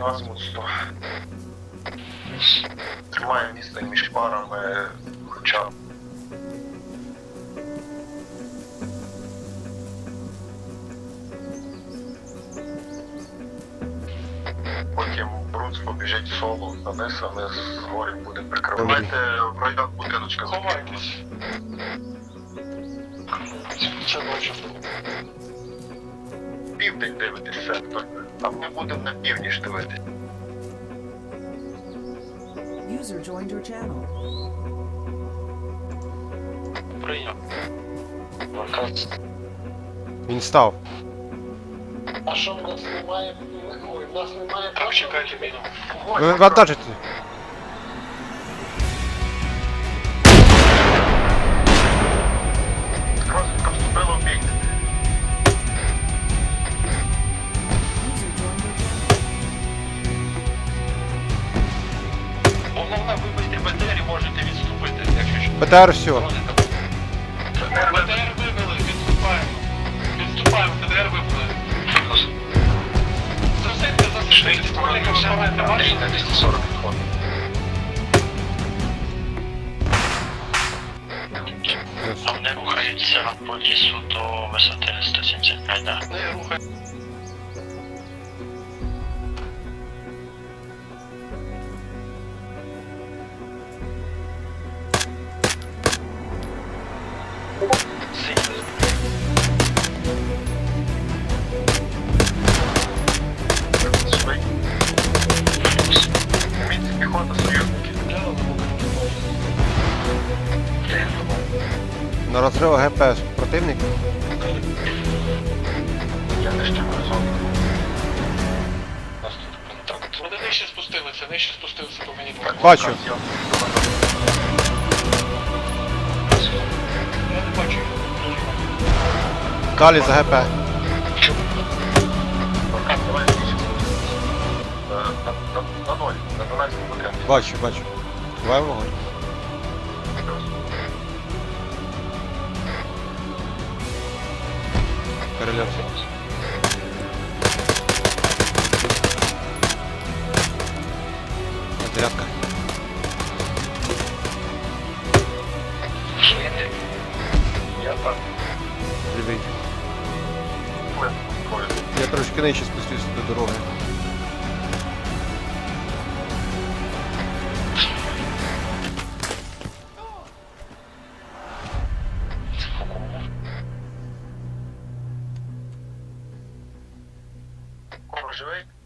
Азимут 100. Тримає місце між парами, хоча. Потім Брунс побіжить соло вниз, а ми з горі будемо прикривати. Давайте в район будиночка Ховайтесь. Це ночі. Південь дивитись сектор, а ми будемо на північ дивитись. User joined your channel. Прийняв. Він став. А що в нас немає? Ой, в нас немає чекайте міну. Ви вибити БТР і можете відступити, якщо що. БТР все. БТР вибили, відступаємо. Відступаємо, БТР вибили. Засидьте, засидьте, ствольника вибивайте, бачите? 240 відходить. Вони рухаються по лісу до висоти 175, да. Не рухай. На розрив ГП противник. Я не ще. Нас тут контакт. Вони нижче спустилися, нижче спустилися по мені. Бачу. Далі за ГП. На, ноль, на 12 будинків. Бачу, бачу. Давай вогонь. Перельот. Трошки нижче спустився до дороги. Живий?